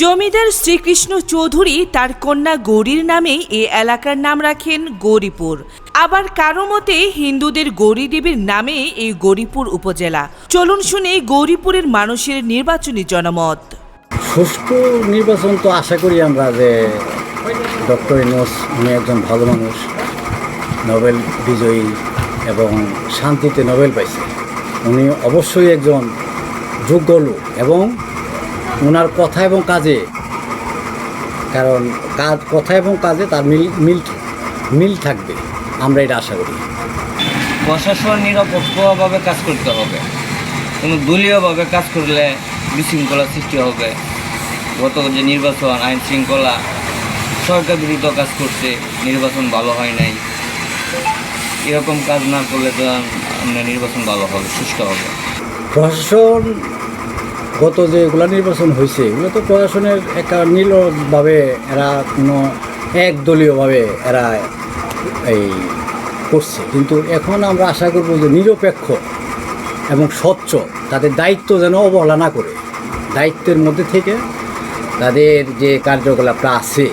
জমিদার শ্রীকৃষ্ণ চৌধুরী তার কন্যা গৌরীর নামে এ এলাকার নাম রাখেন গৌরীপুর। আবার কারও মতে হিন্দুদের গৌরী দেবীর নামে এই গৌরীপুর উপজেলা। চলুন শুনে গৌরীপুরের মানুষের নির্বাচনী জনমত। সুষ্ঠু নির্বাচন তো আশা করি আমরা যে ডক্টর ইনোস উনি একজন ভালো মানুষ, নোবেল বিজয়ী এবং শান্তিতে নোবেল পাইছে। উনি অবশ্যই একজন যোগ্য লোক এবং ওনার কথা এবং কাজে। কারণ কাজ কথা এবং কাজে তার মিল মিল মিল থাকবে। আমরা এটা আশা করি। প্রশাসন নিরপেক্ষভাবে কাজ করতে হবে। কোনো দলীয়ভাবে কাজ করলে বিশৃঙ্খলা সৃষ্টি হবে। গত যে নির্বাচন আইন শৃঙ্খলা সরকার বিরুদ্ধ কাজ করছে নির্বাচন ভালো হয় নাই। এরকম কাজ না করলে তো আমরা নির্বাচন ভালো হবে সুস্থ হবে। প্রশাসন গত যে এগুলো নির্বাচন হয়েছে এগুলো তো প্রশাসনের একটা নীলভাবে এরা কোনো একদলীয়ভাবে এরা এই করছে। কিন্তু এখন আমরা আশা করব যে নিরপেক্ষ এবং স্বচ্ছ তাদের দায়িত্ব যেন অবহেলা না করে। দায়িত্বের মধ্যে থেকে তাদের যে কার্যকলাপটা আছে,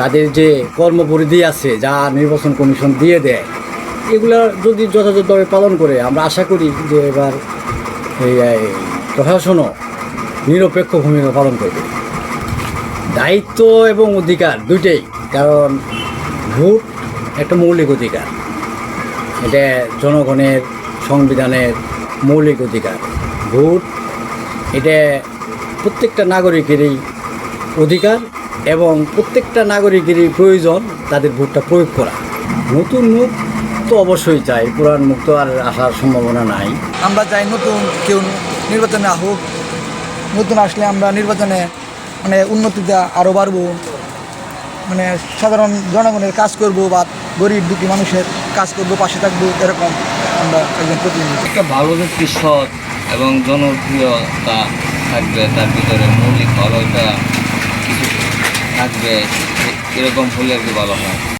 তাদের যে কর্মপরিধি আছে, যা নির্বাচন কমিশন দিয়ে দেয়, এগুলা যদি যথাযথভাবে পালন করে, আমরা আশা করি যে এবার এই প্রশাসনও নিরপেক্ষ ভূমিকা পালন করবে। দায়িত্ব এবং অধিকার দুইটাই, কারণ ভোট একটা মৌলিক অধিকার। এটা জনগণের, সংবিধানের মৌলিক অধিকার। ভোট, এটা প্রত্যেকটা নাগরিকেরই অধিকার এবং প্রত্যেকটা নাগরিকেরই প্রয়োজন তাদের ভোটটা প্রয়োগ করা। নতুন মুখ তো অবশ্যই চাই পুরান মুখ তো আর আসার সম্ভাবনা নাই। আমরা চাই নতুন কেউ নির্বাচনে আসুক, নতুন আসলে আমরা নির্বাচনে মানে উন্নতিটা আরও বাড়বো। মানে সাধারণ জনগণের কাজ করব বা গরিব দুঃখী মানুষের কাজ করব, পাশে থাকব, এরকম আমরা একজন প্রতিনিধি। একটা ভালো ব্যক্তি সৎ এবং জনপ্রিয়তা থাকবে, তার ভিতরে মৌলিক ভালোটা কিছু থাকবে, এরকম হলে কি ভালো হয়।